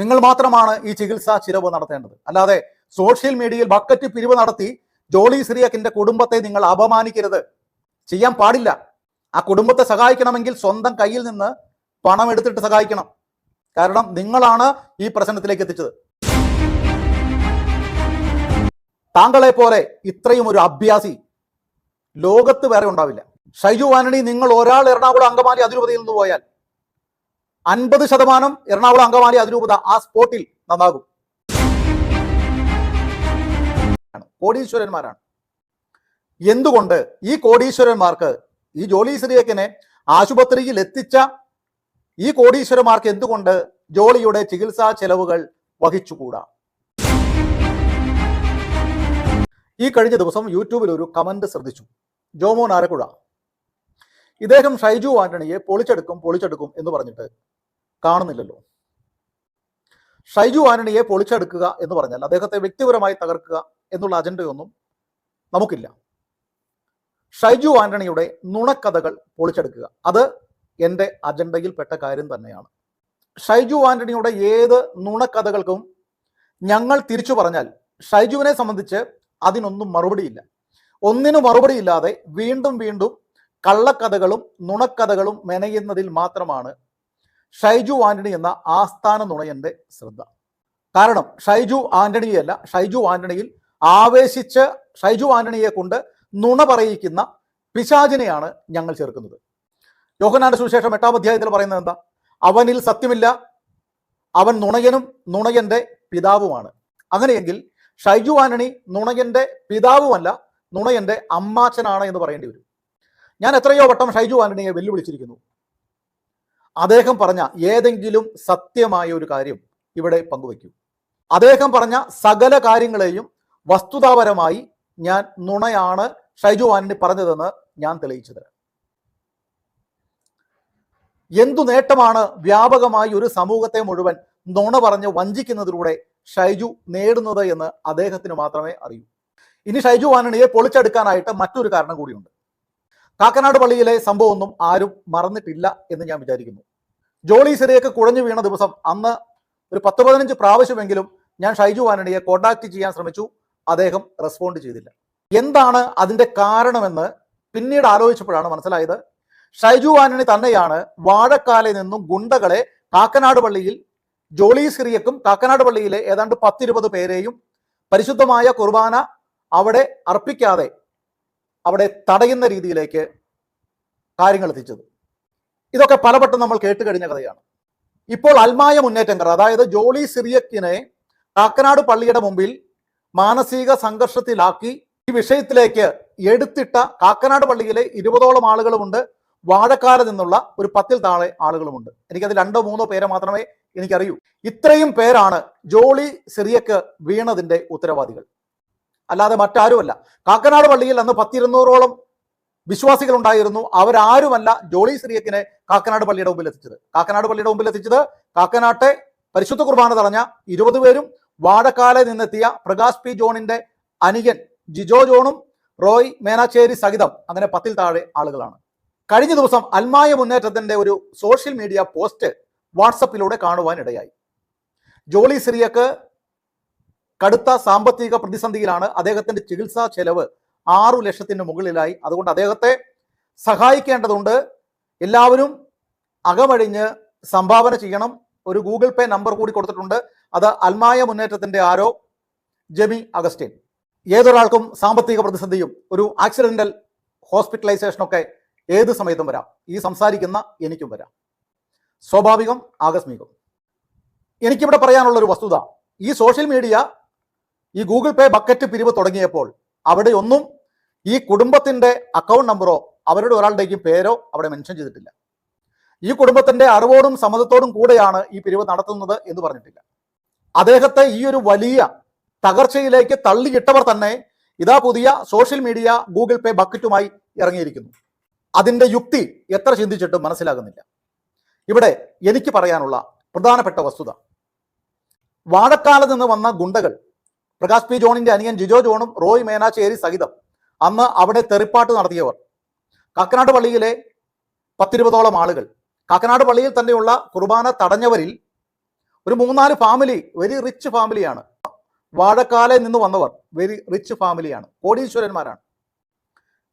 നിങ്ങൾ മാത്രമാണ് ഈ ചികിത്സാ ചിലവ് നടത്തേണ്ടത്. അല്ലാതെ സോഷ്യൽ മീഡിയയിൽ ബക്കറ്റ് പിരിവ് നടത്തി ജോളി സിറിയക്കിന്റെ കുടുംബത്തെ നിങ്ങൾ അപമാനിക്കരുത്. ചെയ്യാൻ പാടില്ല. ആ കുടുംബത്തെ സഹായിക്കണമെങ്കിൽ സ്വന്തം കയ്യിൽ നിന്ന് പണം എടുത്തിട്ട് സഹായിക്കണം. കാരണം നിങ്ങളാണ് ഈ പ്രശ്നത്തിലേക്ക് എത്തിച്ചത്. താങ്കളെ പോലെ ഇത്രയും ഒരു അഭ്യാസി ലോകത്ത് വേറെ ഉണ്ടാവില്ല. ഷൈജു ആന്റണി നിങ്ങൾ ഒരാൾ എറണാകുളം അങ്കമാലി അതിരൂപതയിൽ നിന്ന് പോയാൽ അൻപത് ശതമാനം എറണാകുളം അങ്കമാലി അതിരൂപത ആ സ്പോട്ടിൽ നന്നാകും. കോടീശ്വരന്മാരാണ്. എന്തുകൊണ്ട് ഈ കോടീശ്വരന്മാർക്ക് ഈ ജോളി ശ്രീയക്കനെ ആശുപത്രിയിൽ എത്തിച്ച ഈ കോടീശ്വരന്മാർക്ക് എന്തുകൊണ്ട് ജോളിയുടെ ചികിത്സാ ചെലവുകൾ വഹിച്ചുകൂടാ? ഈ കഴിഞ്ഞ ദിവസം യൂട്യൂബിൽ ഒരു കമന്റ് ശ്രദ്ധിച്ചു. ജോമോൻ ആരക്കുഴ. ഇദ്ദേഹം ഷൈജു ആന്റണിയെ പൊളിച്ചെടുക്കും പൊളിച്ചെടുക്കും എന്ന് പറഞ്ഞിട്ട് കാണുന്നില്ലല്ലോ. ഷൈജു ആന്റണിയെ പൊളിച്ചെടുക്കുക എന്ന് പറഞ്ഞാൽ അദ്ദേഹത്തെ വ്യക്തിപരമായി തകർക്കുക എന്നുള്ള അജണ്ടയൊന്നും നമുക്കില്ല. ഷൈജു ആന്റണിയുടെ നുണക്കഥകൾ പൊളിച്ചെടുക്കുക അത് എന്റെ അജണ്ടയിൽപ്പെട്ട കാര്യം തന്നെയാണ്. ഷൈജു ആന്റണിയുടെ ഏത് നുണക്കഥകൾക്കും ഞങ്ങൾ തിരിച്ചു പറഞ്ഞാൽ ഷൈജുവിനെ സംബന്ധിച്ച് അതിനൊന്നും മറുപടിയില്ല. ഒന്നിനു മറുപടിയില്ലാതെ വീണ്ടും വീണ്ടും കള്ളക്കഥകളും നുണക്കഥകളും മെനയുന്നതിൽ മാത്രമാണ് ഷൈജു ആന്റണി എന്ന ആസ്ഥാന നുണയന്റെ ശ്രദ്ധ. കാരണം ഷൈജു ആന്റണിയല്ല ഷൈജു ആന്റണിയിൽ ആവേശിച്ച് ഷൈജു ആന്റണിയെ കൊണ്ട് നുണ പറയിക്കുന്ന പിശാചിനെയാണ് ഞങ്ങൾ ചേർക്കുന്നത്. യോഹനാന്റെ സുവിശേഷം എട്ടാം അധ്യായത്തിൽ പറയുന്നത് എന്താ? അവനിൽ സത്യമില്ല അവൻ നുണയനും നുണയന്റെ പിതാവുമാണ്. അങ്ങനെയെങ്കിൽ ഷൈജു ആന്റണി നുണയന്റെ പിതാവുമല്ല നുണയന്റെ അമ്മാച്ചനാണ് എന്ന് പറയേണ്ടി വരും. ഞാൻ എത്രയോ വട്ടം ഷൈജു ആന്റണിയെ വെല്ലുവിളിച്ചിരിക്കുന്നു. അദ്ദേഹം പറഞ്ഞ ഏതെങ്കിലും സത്യമായ ഒരു കാര്യം ഇവിടെ പങ്കുവയ്ക്കൂ. അദ്ദേഹം പറഞ്ഞ സകല കാര്യങ്ങളെയും വസ്തുതാപരമായി ഞാൻ നുണയാണ് ഷൈജു വാനിന് പറഞ്ഞതെന്ന് ഞാൻ തെളിയിച്ചു തരാം എന്തു നേട്ടമാണ് വ്യാപകമായി ഒരു സമൂഹത്തെ മുഴുവൻ നുണ പറഞ്ഞ് വഞ്ചിക്കുന്നതിലൂടെ ഷൈജു നേടുന്നത് എന്ന് അദ്ദേഹത്തിന് മാത്രമേ അറിയൂ. ഇനി ഷൈജു ആന്റണിയെ പൊളിച്ചെടുക്കാനായിട്ട് മറ്റൊരു കാരണം കൂടിയുണ്ട്. കാക്കനാട് പള്ളിയിലെ സംഭവമൊന്നും ആരും മറന്നിട്ടില്ല എന്ന് ഞാൻ വിചാരിക്കുന്നു. ജോളി സിറിയൊക്കെ കുഴഞ്ഞു വീണ ദിവസം അന്ന് ഒരു പത്ത് പതിനഞ്ച് പ്രാവശ്യമെങ്കിലും ഞാൻ ഷൈജു ആന്റണിയെ കോണ്ടാക്ട് ചെയ്യാൻ ശ്രമിച്ചു. അദ്ദേഹം റെസ്പോണ്ട് ചെയ്തില്ല. എന്താണ് അതിന്റെ കാരണമെന്ന് പിന്നീട് ആലോചിച്ചപ്പോഴാണ് മനസ്സിലായത്. ഷൈജു ആന്റണി തന്നെയാണ് വാഴക്കാലിൽ നിന്നും ഗുണ്ടകളെ കാക്കനാട് പള്ളിയിൽ ജോളി സിറിയക്കും കാക്കനാട് പള്ളിയിലെ ഏതാണ്ട് പത്തിരുപത് പേരെയും പരിശുദ്ധമായ കുർബാന അവിടെ അർപ്പിക്കാതെ അവിടെ തടയുന്ന രീതിയിലേക്ക് കാര്യങ്ങൾ എത്തിച്ചത്. ഇതൊക്കെ പലവട്ടം നമ്മൾ കേട്ട് കഴിഞ്ഞ കഥയാണ്. ഇപ്പോൾ അൽമായ മുന്നേറ്റങ്ങൾ അതായത് ജോളി സിറിയക്കിനെ കാക്കനാട് പള്ളിയുടെ മുമ്പിൽ മാനസിക സംഘർഷത്തിലാക്കി ഈ വിഷയത്തിലേക്ക് എടുത്തിട്ട കാക്കനാട് പള്ളിയിലെ ഇരുപതോളം ആളുകളുമുണ്ട്. വാഴക്കാല നിന്നുള്ള ഒരു പത്തിൽ താഴെ ആളുകളുമുണ്ട്. എനിക്കത് രണ്ടോ മൂന്നോ പേരെ മാത്രമേ എനിക്കറിയൂ. ഇത്രയും പേരാണ് ജോളി സിറിയക്ക് വീണതിന്റെ ഉത്തരവാദികൾ. അല്ലാതെ മറ്റാരുമല്ല. കാക്കനാട് പള്ളിയിൽ അന്ന് പത്തിരുന്നൂറോളം വിശ്വാസികൾ ഉണ്ടായിരുന്നു അവരാരുമല്ല ജോളി സിറിയക്കിനെ കാക്കനാട് പള്ളിയുടെ മുമ്പിൽ എത്തിച്ചത്. കാക്കനാട് പള്ളിയുടെ മുമ്പിൽ എത്തിച്ചത് കാക്കനാട്ടെ പരിശുദ്ധ കുർബാന തടഞ്ഞ ഇരുപത് പേരും വാടക്കാലെ നിന്നെത്തിയ പ്രകാശ് പി ജോണിന്റെ അനിയൻ ജിജോ ജോണും റോയ് മേനാച്ചേരി സഹിതം അങ്ങനെ പത്തിൽ താഴെ ആളുകളാണ്. കഴിഞ്ഞ ദിവസം അൽമായ മുന്നേറ്റത്തിന്റെ ഒരു സോഷ്യൽ മീഡിയ പോസ്റ്റ് വാട്സപ്പിലൂടെ കാണുവാൻ ഇടയായി ജോളി സിറിയക്ക് കടുത്ത സാമ്പത്തിക പ്രതിസന്ധിയിലാണ് അദ്ദേഹത്തിന്റെ ചികിത്സാ ചെലവ് ആറു ലക്ഷത്തിന് മുകളിലായി. അതുകൊണ്ട് അദ്ദേഹത്തെ സഹായിക്കേണ്ടതുണ്ട്. എല്ലാവരും അകമഴിഞ്ഞ് സംഭാവന ചെയ്യണം. ഒരു ഗൂഗിൾ പേ നമ്പർ കൂടി കൊടുത്തിട്ടുണ്ട്. അത് അൽമായ മുന്നേറ്റത്തിന്റെ ആരോ ജെമി അഗസ്റ്റിൻ. ഏതൊരാൾക്കും സാമ്പത്തിക പ്രതിസന്ധിയും ഒരു ആക്സിഡന്റൽ ഹോസ്പിറ്റലൈസേഷനൊക്കെ ഏത് സമയത്തും വരാം. ഈ സംസാരിക്കുന്ന എനിക്കും വരാം. സ്വാഭാവികം ആകസ്മികം. എനിക്കിവിടെ പറയാനുള്ള ഒരു വസ്തുത. ഈ സോഷ്യൽ മീഡിയ ഈ ഗൂഗിൾ പേ ബക്കറ്റ് പിരിവ് തുടങ്ങിയപ്പോൾ അവിടെ ഒന്നും ഈ കുടുംബത്തിന്റെ അക്കൗണ്ട് നമ്പറോ അവരുടെ ഒരാളുടെയും പേരോ അവിടെ മെൻഷൻ ചെയ്തിട്ടില്ല. ഈ കുടുംബത്തിന്റെ അറിവോടും സമ്മതത്തോടും കൂടെയാണ് ഈ പിരിവ് നടത്തുന്നത് എന്ന് പറഞ്ഞിട്ടില്ല. അദ്ദേഹത്തെ ഈ ഒരു വലിയ തകർച്ചയിലേക്ക് തള്ളിയിട്ടവർ തന്നെ ഇതാ പുതിയ സോഷ്യൽ മീഡിയ ഗൂഗിൾ പേ ബക്കറ്റുമായി ഇറങ്ങിയിരിക്കുന്നു. അതിന്റെ യുക്തി എത്ര ചിന്തിച്ചിട്ടും മനസ്സിലാകുന്നില്ല. ഇവിടെ എനിക്ക് പറയാനുള്ള പ്രധാനപ്പെട്ട വസ്തുത. വാഴക്കാലത്ത് നിന്ന് വന്ന ഗുണ്ടകൾ പ്രകാശ് പി ജോണിന്റെ അനിയൻ ജിജോ ജോണും റോയ് മേനാച്ചേരി സഹിതം അന്ന് അവിടെ തെറിപ്പാട്ട് നടത്തിയവർ. കാക്കനാട് പള്ളിയിലെ പത്തിരുപതോളം ആളുകൾ. കാക്കനാട് പള്ളിയിൽ തന്നെയുള്ള കുർബാന തടഞ്ഞവരിൽ ഒരു മൂന്നാൽ ഫാമിലി വെരി റിച്ച് ഫാമിലിയാണ് വാഴക്കാലയിൽ നിന്ന് വന്നവർ വെരി റിച്ച് ഫാമിലിയാണ് കോടീശ്വരന്മാരാണ്.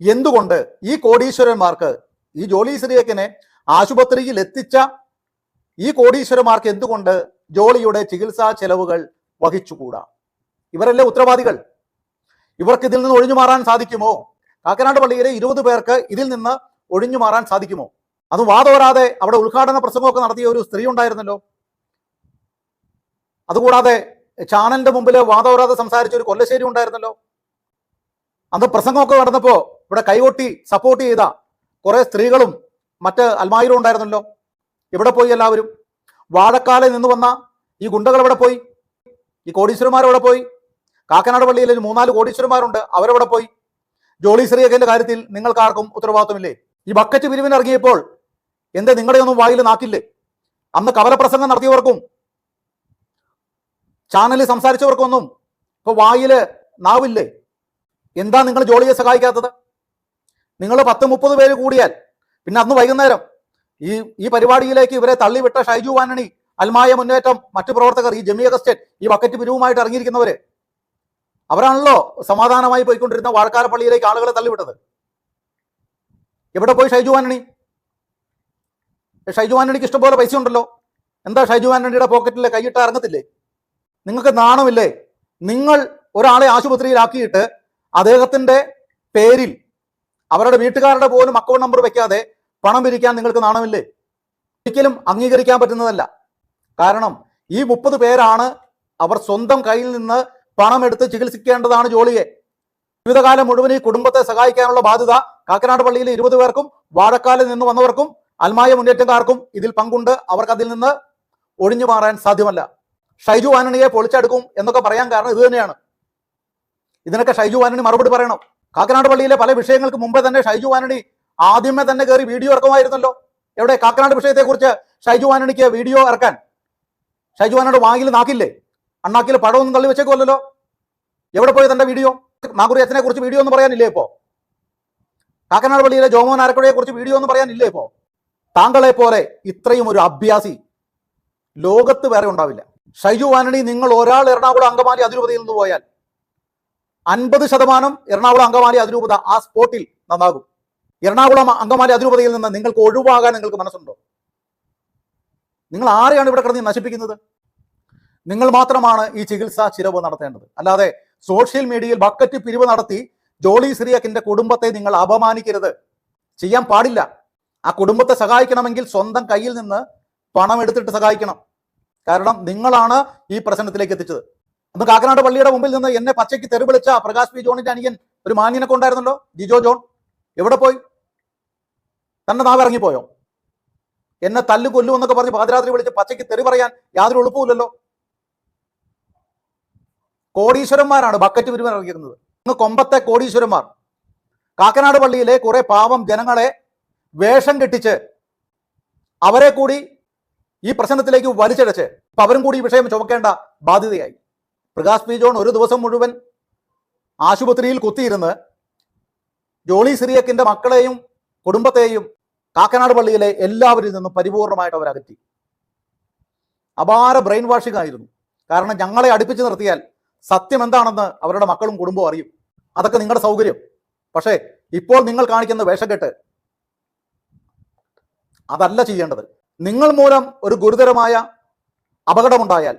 എന്തുകൊണ്ട് ഈ കോടീശ്വരന്മാർക്ക് ഈ ജോളി ആശുപത്രിയിൽ എത്തിച്ച ഈ കോടീശ്വരന്മാർക്ക് എന്തുകൊണ്ട് ജോളിയുടെ ചികിത്സാ ചെലവുകൾ വഹിച്ചുകൂടാ? ഇവരല്ലേ ഉത്തരവാദികൾ? ഇവർക്ക് ഇതിൽ നിന്ന് ഒഴിഞ്ഞു മാറാൻ സാധിക്കുമോ? കാക്കനാട് പള്ളിയിലെ ഇരുപത് പേർക്ക് ഇതിൽ നിന്ന് ഒഴിഞ്ഞു മാറാൻ സാധിക്കുമോ? അത് വാതോരാതെ അവിടെ ഉദ്ഘാടന പ്രസംഗമൊക്കെ നടത്തിയ ഒരു സ്ത്രീ ഉണ്ടായിരുന്നല്ലോ. അതുകൂടാതെ ചാനലിന്റെ മുമ്പിൽ വാതോരാതെ സംസാരിച്ച ഒരു കൊല്ലശ്ശേരി ഉണ്ടായിരുന്നല്ലോ. അന്ന് പ്രസംഗമൊക്കെ നടന്നപ്പോ ഇവിടെ കൈകൊട്ടി സപ്പോർട്ട് ചെയ്ത കുറെ സ്ത്രീകളും മറ്റ് അൽമായിരും ഉണ്ടായിരുന്നല്ലോ. ഇവിടെ പോയി എല്ലാവരും? വാഴക്കാലിൽ നിന്ന് വന്ന ഈ ഗുണ്ടകൾ എവിടെ പോയി? ഈ കോടീശ്വരന്മാർ എവിടെ പോയി? കാക്കനാട് പള്ളിയിൽ ഒരു മൂന്നാൽ കോടീശ്വരന്മാരുണ്ട്. അവരവിടെ പോയി? ജോളി ശ്രീയകന്റെ കാര്യത്തിൽ നിങ്ങൾക്കാർക്കും ഉത്തരവാദിത്വമില്ലേ? ഈ ബക്കറ്റ് പിരിവിന് ഇറങ്ങിയപ്പോൾ എന്തേ നിങ്ങളുടെ ഒന്നും വായിൽ നാക്കില്ലേ? അന്ന് കവലപ്രസംഗം നടത്തിയവർക്കും ചാനലിൽ സംസാരിച്ചവർക്കൊന്നും ഇപ്പൊ വായിൽ നാവില്ലേ? എന്താ നിങ്ങൾ ജോളിയെ സഹായിക്കാത്തത്? നിങ്ങൾ പത്ത് മുപ്പത് പേര് കൂടിയാൽ പിന്നെ അന്ന് വൈകുന്നേരം ഈ ഈ പരിപാടിയിലേക്ക് ഇവരെ തള്ളിവിട്ട ഷൈജു വാനണി അൽമായ മുന്നേറ്റം മറ്റു പ്രവർത്തകർ ഈ ജമിയ കസ്റ്റേറ്റ് ഈ ബക്കറ്റ് പിരിവുമായിട്ട് ഇറങ്ങിയിരിക്കുന്നവര് അവരാണല്ലോ സമാധാനമായി പോയിക്കൊണ്ടിരുന്ന വാഴക്കാല പള്ളിയിലേക്ക് ആളുകളെ തള്ളിവിട്ടത്. എവിടെ പോയി ഷൈജു ആന്റണി? ഷൈജു ആന്റണിക്ക് ഇഷ്ടംപോലെ പൈസ ഉണ്ടല്ലോ. എന്താ ഷൈജു ആന്റണിയുടെ പോക്കറ്റിൽ കൈയിട്ട് ഇറങ്ങത്തില്ലേ? നിങ്ങൾക്ക് നാണമില്ലേ? നിങ്ങൾ ഒരാളെ ആശുപത്രിയിലാക്കിയിട്ട് അദ്ദേഹത്തിന്റെ പേരിൽ അവരുടെ വീട്ടുകാരുടെ പോലും അക്കൗണ്ട് നമ്പർ വെക്കാതെ പണം പിരിക്കാൻ നിങ്ങൾക്ക് നാണമില്ലേ? ഒരിക്കലും അംഗീകരിക്കാൻ പറ്റുന്നതല്ല. കാരണം ഈ മുപ്പത് പേരാണ് അവർ സ്വന്തം കയ്യിൽ നിന്ന് പണം എടുത്ത് ചികിത്സിക്കേണ്ടതാണ് ജോളിയെ. ജീവിതകാലം മുഴുവൻ ഈ കുടുംബത്തെ സഹായിക്കാനുള്ള ബാധ്യത കാക്കനാട് പള്ളിയിലെ ഇരുപത് പേർക്കും വാഴക്കാലിൽ നിന്ന് വന്നവർക്കും അൽമായ മുന്നേറ്റക്കാർക്കും ഇതിൽ പങ്കുണ്ട്. അവർക്ക് അതിൽ നിന്ന് ഒഴിഞ്ഞു മാറാൻ സാധ്യമല്ല. ഷൈജു ആനണിയെ പൊളിച്ചെടുക്കും എന്നൊക്കെ പറയാൻ കാരണം ഇത് തന്നെയാണ്. ഇതിനൊക്കെ ഷൈജു ആനണി മറുപടി പറയണം. കാക്കനാട് പള്ളിയിലെ പല വിഷയങ്ങൾക്ക് മുമ്പേ തന്നെ ഷൈജു ആനണി ആദ്യമേ തന്നെ കയറി വീഡിയോ ഇറക്കുമായിരുന്നല്ലോ. എവിടെ? കാക്കനാട് വിഷയത്തെക്കുറിച്ച് ഷൈജു ആനണിക്ക് വീഡിയോ ഇറക്കാൻ. ഷൈജു ആനയുടെ വാങ്ങിൽ നാക്കില്ലേ? അണ്ണാക്കിൽ പടമൊന്നും തള്ളി വെച്ചേക്കുമല്ലോ എവിടെ പോയി തന്റെ വീഡിയോ? നാഗുറി അച്ഛനെ കുറിച്ച് വീഡിയോ ഒന്നും പറയാനില്ലേ ഇപ്പോ? കാക്കനാട് പള്ളിയിലെ ജോമോൻ ആരക്കുഴയെ കുറിച്ച് വീഡിയോ ഒന്നും പറയാനില്ലേ ഇപ്പോ? താങ്കളെ പോലെ ഇത്രയും ഒരു അഭ്യാസി ലോകത്ത് വേറെ ഉണ്ടാവില്ല. ഷൈജു ആന്റണി നിങ്ങൾ ഒരാൾ എറണാകുളം അങ്കമാലി അതിരൂപതയിൽ നിന്ന് പോയാൽ അൻപത് ശതമാനം എറണാകുളം അങ്കമാലി അതിരൂപത ആ സ്പോട്ടിൽ നന്നാകും. എറണാകുളം അങ്കമാലി അതിരൂപതയിൽ നിന്ന് നിങ്ങൾക്ക് ഒഴിവാകാൻ നിങ്ങൾക്ക് മനസ്സുണ്ടോ? നിങ്ങൾ ആരെയാണ് ഇവിടെ കിടന്ന് നശിപ്പിക്കുന്നത്? നിങ്ങൾ മാത്രമാണ് ഈ ചികിത്സാ ചിലവ് നടത്തേണ്ടത്. അല്ലാതെ സോഷ്യൽ മീഡിയയിൽ ബക്കറ്റ് പിരിവ് നടത്തി ജോളി സിറിയക്കിന്റെ കുടുംബത്തെ നിങ്ങൾ അപമാനിക്കരുത്. ചെയ്യാൻ പാടില്ല. ആ കുടുംബത്തെ സഹായിക്കണമെങ്കിൽ സ്വന്തം കയ്യിൽ നിന്ന് പണം എടുത്തിട്ട് സഹായിക്കണം. കാരണം നിങ്ങളാണ് ഈ പ്രശ്നത്തിലേക്ക് എത്തിച്ചത്. അന്ന് കാക്കനാട് പള്ളിയുടെ മുമ്പിൽ നിന്ന് എന്നെ പച്ചയ്ക്ക് തെരുവിളിച്ച പ്രകാശ് പി ജോണിന്റെ അനിയൻ ഒരു മാന്യനൊക്കെ ഉണ്ടായിരുന്നല്ലോ ജിജോ ജോൺ. എവിടെ പോയി? തന്നെ നാവ് ഇറങ്ങിപ്പോയോ? എന്നെ തല്ലു കൊല്ലു എന്നൊക്കെ പറഞ്ഞ് പാതിരാത്രി വിളിച്ച് പച്ചയ്ക്ക് തെറി പറയാൻ യാതൊരു എളുപ്പമില്ലല്ലോ കോടീശ്വരന്മാരാണ് ബക്കറ്റ് വിരുവൻ ഇറങ്ങിയിരുന്നത്. ഇന്ന് കൊമ്പത്തെ കോടീശ്വരന്മാർ. കാക്കനാട് പള്ളിയിലെ കുറെ പാവം ജനങ്ങളെ വേഷം കെട്ടിച്ച് അവരെ കൂടി ഈ പ്രശ്നത്തിലേക്ക് വലിച്ചടച്ച്. ഇപ്പൊ അവരും കൂടി ഈ വിഷയം ചുമക്കേണ്ട ബാധ്യതയായി. പ്രകാശ് പി ജോൺ ഒരു ദിവസം മുഴുവൻ ആശുപത്രിയിൽ കുത്തിയിരുന്ന് ജോളി സിറിയക്കിന്റെ മക്കളെയും കുടുംബത്തെയും കാക്കനാട് പള്ളിയിലെ എല്ലാവരിൽ നിന്നും പരിപൂർണമായിട്ട് അവരകറ്റി. അപാര ബ്രെയിൻ വാഷിംഗ് ആയിരുന്നു. കാരണം ഞങ്ങളെ അടുപ്പിച്ച് നിർത്തിയാൽ സത്യം എന്താണെന്ന് അവരുടെ മക്കളും കുടുംബവും അറിയും. അതൊക്കെ നിങ്ങളുടെ സൗകര്യം. പക്ഷേ ഇപ്പോൾ നിങ്ങൾ കാണിക്കുന്ന വേഷക്കെട്ട് അതല്ല ചെയ്യേണ്ടത്. നിങ്ങൾ മൂലം ഒരു ഗുരുതരമായ അപകടമുണ്ടായാൽ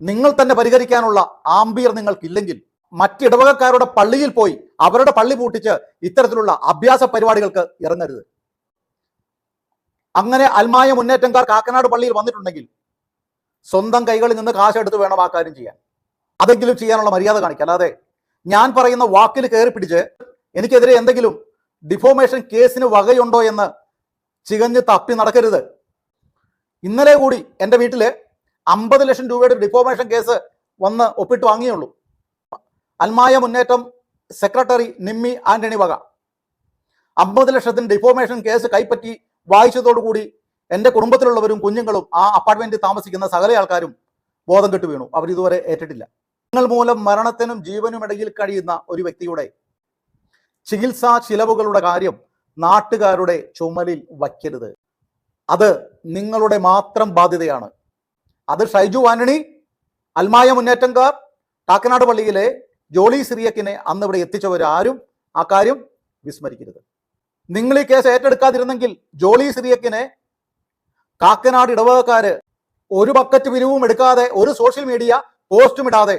നിങ്ങൾ തന്നെ പരിഹരിക്കാനുള്ള ആംബിയർ നിങ്ങൾക്കില്ലെങ്കിൽ മറ്റിടവകക്കാരുടെ പള്ളിയിൽ പോയി അവരുടെ പള്ളി പൂട്ടിച്ച് ഇത്തരത്തിലുള്ള അഭ്യാസ പരിപാടികൾക്ക് ഇറങ്ങരുത്. അങ്ങനെ അൽമായ മുന്നേറ്റംകാർ കാക്കനാട് പള്ളിയിൽ വന്നിട്ടുണ്ടെങ്കിൽ സ്വന്തം കൈകളിൽ നിന്ന് കാശെടുത്ത് വേണം ആ കാര്യം ചെയ്യാൻ. അതെങ്കിലും ചെയ്യാനുള്ള മര്യാദ കാണിക്കുക അല്ലാതെ ഞാൻ പറയുന്ന വാക്കിൽ കയറി പിടിച്ച് എനിക്കെതിരെ എന്തെങ്കിലും ഡിഫോമേഷൻ കേസിന് വകയുണ്ടോ എന്ന് ചികഞ്ഞ് തപ്പി നടക്കരുത്. ഇന്നലെ കൂടി എന്റെ വീട്ടിൽ അമ്പത് ലക്ഷം രൂപയുടെ ഡിഫോമേഷൻ കേസ് വന്ന് ഒപ്പിട്ട് വാങ്ങിയുള്ളൂ. അൽമായ മുന്നേറ്റം സെക്രട്ടറി നിമ്മി ആന്റണി വക. അമ്പത് ലക്ഷത്തിന് ഡിഫോമേഷൻ കേസ് കൈപ്പറ്റി വായിച്ചതോടുകൂടി എന്റെ കുടുംബത്തിലുള്ളവരും കുഞ്ഞുങ്ങളും ആ അപ്പാർട്ട്മെന്റിൽ താമസിക്കുന്ന സകല ആൾക്കാരും ബോധം കെട്ടു വീണു. അവരിതുവരെ ഏറ്റിട്ടില്ല. നിങ്ങൾ മൂലം മരണത്തിനും ജീവനും ഇടയിൽ കഴിയുന്ന ഒരു വ്യക്തിയുടെ ചികിത്സാ ചിലവുകളുടെ കാര്യം നാട്ടുകാരുടെ ചുമലിൽ വയ്ക്കരുത്. അത് നിങ്ങളുടെ മാത്രം ബാധ്യതയാണ്. അത് ഷൈജു ആന്റണി അൽമായ മുന്നേറ്റംകാർ കാക്കനാട് പള്ളിയിലെ ജോളി സിറിയക്കിനെ അന്ന് ഇവിടെ എത്തിച്ചവരാരും ആ കാര്യം വിസ്മരിക്കരുത്. നിങ്ങൾ ഈ കേസ് ഏറ്റെടുക്കാതിരുന്നെങ്കിൽ ജോളി സിറിയക്കിനെ കാക്കനാട് ഇടവകക്കാര് ഒരു ബക്കറ്റ് പിരിവും എടുക്കാതെ ഒരു സോഷ്യൽ മീഡിയ പോസ്റ്റും ഇടാതെ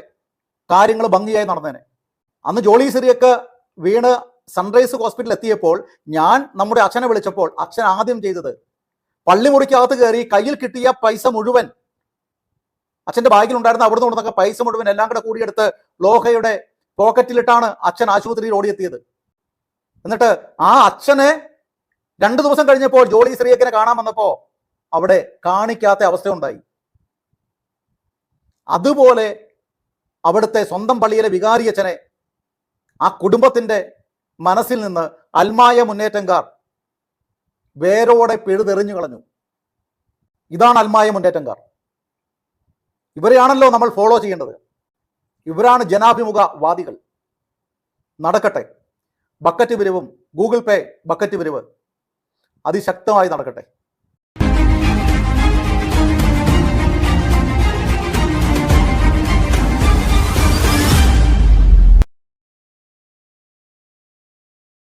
കാര്യങ്ങൾ ഭംഗിയായി നടന്നേനെ. അന്ന് ജോളി സിറിയക്ക് വീണ് സൺറൈസ് ഹോസ്പിറ്റലിൽ എത്തിയപ്പോൾ ഞാൻ നമ്മുടെ അച്ഛനെ വിളിച്ചപ്പോൾ അച്ഛൻ ആദ്യം ചെയ്തത് പള്ളിമുറിക്കകത്ത് കയറി കയ്യിൽ കിട്ടിയ പൈസ മുഴുവൻ അച്ഛന്റെ ബാഗിൽ ഉണ്ടായിരുന്ന അവിടുന്ന് കൊടുത്തൊക്കെ പൈസ മുഴുവൻ എല്ലാം കൂടെ കൂടിയെടുത്ത് ലോഹയുടെ പോക്കറ്റിലിട്ടാണ് അച്ഛൻ ആശുപത്രിയിൽ ഓടിയെത്തിയത്. എന്നിട്ട് ആ അച്ഛനെ രണ്ടു ദിവസം കഴിഞ്ഞപ്പോൾ ജോളി ശ്രീയക്കിനെ കാണാൻ വന്നപ്പോ അവിടെ കാണിക്കാത്ത അവസ്ഥ ഉണ്ടായി അതുപോലെ അവിടുത്തെ സ്വന്തം പള്ളിയിലെ വികാരി അച്ഛനെ ആ കുടുംബത്തിന്റെ മനസ്സിൽ നിന്ന് അൽമായ മുന്നേറ്റംകാർ വേരോടെ പിഴുതെറിഞ്ഞു കളഞ്ഞു. ഇതാണ് അൽമായ മുന്നേറ്റംകാർ. ഇവരെയാണല്ലോ നമ്മൾ ഫോളോ ചെയ്യേണ്ടത്. ഇവരാണ് ജനാഭിമുഖ വാദികൾ നടക്കട്ടെ. ബക്കറ്റ് പിരിവും ഗൂഗിൾ പേ ബക്കറ്റ് പിരിവ് അതിശക്തമായി നടക്കട്ടെ.